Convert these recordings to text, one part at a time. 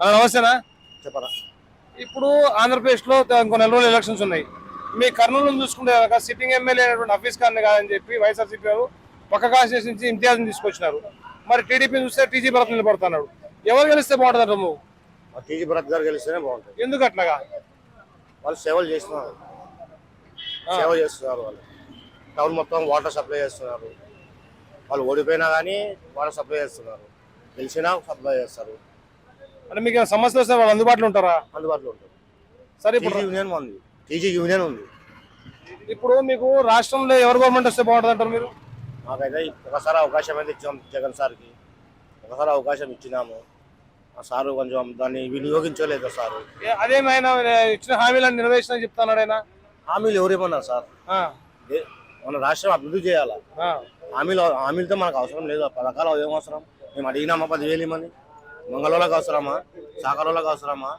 నమస్తేనా? చెప్పరా ఇప్పుడు ఆంధ్రప్రదేశ్లో ఇంకో నెల రోజులు ఎలక్షన్స్ ఉన్నాయి. మీ కర్నూలు చూసుకుంటే కనుక సిట్టింగ్ ఎమ్మెల్యే అయినటువంటి హఫీజ్ ఖాన్ కాదని చెప్పి వైఎస్ఆర్సీపీ వారు పక్క కాన్స్టిట్యూషన్ నుంచి ఇంతియాజ్ని తీసుకొచ్చినారు. మరి టీడీపీ చూస్తే టీజీ భరత్ నిలబడుతున్నాడు. ఎవరు గెలిస్తే బాగుంటుంది నువ్వు? టీజీ భరత్ గారు గెలిస్తేనే బాగుంటుంది. ఎందుకు అట్లాగా? వాళ్ళు సేవలు చేస్తున్నారు. సేవ చేస్తున్నారు వాళ్ళు. టౌన్ మొత్తం వాటర్ సప్లై చేస్తున్నారు. వాళ్ళు ఓడిపోయినా కానీ వాటర్ సప్లై చేస్తున్నారు. గెలిచినా సప్లై చేస్తారు. అంటే మీకు ఏమైనా సమస్యలు వస్తే వాళ్ళు అందుబాటులో ఉంటారా? అందుబాటులో ఉంటుంది సరే ఇప్పుడు యూనియన్ ఉంది టీజీ యూనియన్ ఉంది. ఇప్పుడు మీకు రాష్ట్రంలో ఎవరు గవర్నమెంట్ వస్తే బాగుంటుంది అంటారు మీరు? మాకైతే ఒకసారి అవకాశం అయితే ఇచ్చాం జగన్ సార్కి. ఒకసారి అవకాశం ఇచ్చినాము. ఆ సారు కొంచెం దాన్ని వినియోగించలేదు సారు. ఏ- అదేమైనా ఇచ్చిన హామీలను నెరవేర్చిన చెప్తున్నాడు ఆయన. హామీలు ఎవరేమన్నారు సార్? మన రాష్ట్రం అభివృద్ధి చేయాలా. హామీలు హామీలతో మనకు అవసరం లేదు. పథకాలు ఏం అవసరం. మేము అడిగినామా పదివేలు ఇమ్మని మంగళోళ్ళకి అవసరమా? సాకరోళ్ళకి అవసరమా?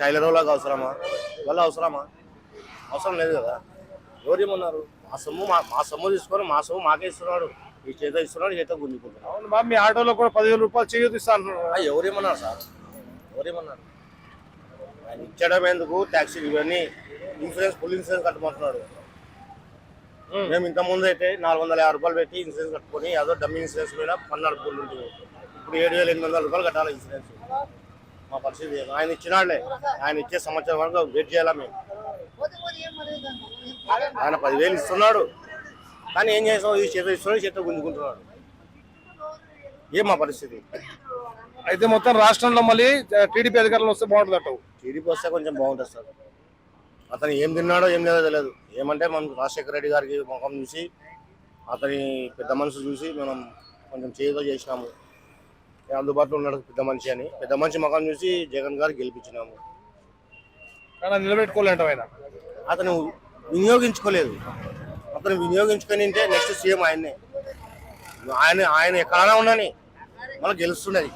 టైలర్ వాళ్ళకి అవసరమా? వాళ్ళ అవసరమా? అవసరం లేదు కదా. ఎవరు ఏమన్నారు? మా సొమ్ము మా మా సొమ్ము తీసుకొని మా సొమ్ము మాకే ఇస్తున్నాడు. ఈ చేత ఇస్తున్నాడు ఈ చేత గుంజుకుంటున్నాడు. అవును బాబు మీ ఆటోలో కూడా పదివేల రూపాయలు చేయొద్దు ఇస్తా అంటున్నారు ఆ, ఎవరేమన్నారు సార్? ఎవరేమన్నారు ఆయన ఇచ్చడం ఎందుకు? ట్యాక్సీ ఇవన్నీ ఇన్సూరెన్స్ ఫుల్ ఇన్సూరెన్స్ కట్టమంటున్నాడు. మేము ఇంత ముందు అయితే నాలుగు వందల యాభై రూపాయలు పెట్టి ఇన్సూరెన్స్ కట్టుకొని అదో డమ్మి ఇన్సూరెన్స్ మీద పన్ను నడుపుకుంటుంది ఇప్పుడు ఏడు వేల ఎనిమిది వందల రూపాయలు కట్టాలి ఇన్సూరెన్స్. మా పరిస్థితి. ఆయన ఇచ్చినాడులే ఆయన ఇచ్చే సంవత్సరం వరకు వెయిట్ చేయాలా మేము? ఆయన పదివేలు ఇస్తున్నాడు. కానీ ఏం చేస్తాం ఈ చేత ఇస్తున్నాడు చేత గుంజుకుంటున్నాడు. ఏం మా పరిస్థితి? అయితే మొత్తం రాష్ట్రంలో మళ్ళీ టీడీపీ అధికారంలో వస్తే బాగుంటుంది అంటావు? టీడీపీ వస్తే కొంచెం బాగుంటుంది సార్. అతను ఏం తిన్నాడో ఏం లేదో తెలియదు. ఏమంటే మనం రాజశేఖర రెడ్డి గారికి ముఖం చూసి అతని పెద్ద మనసు చూసి మనం కొంచెం చేదో చేసినాము. అందుబాటులో ఉన్నాడు పెద్ద మనిషి అని. పెద్ద మనిషి ముఖం చూసి జగన్ గారు గెలిపించినాము. కానీ అది నిలబెట్టుకోలేంటావు ఆయన. అతను వినియోగించుకోలేదు. అతను వినియోగించుకొని ఉంటే నెక్స్ట్ సీఎం ఆయన్నే. ఆయన ఆయన ఎక్కడైనా ఉండని. మనకు గెలుస్తున్నది.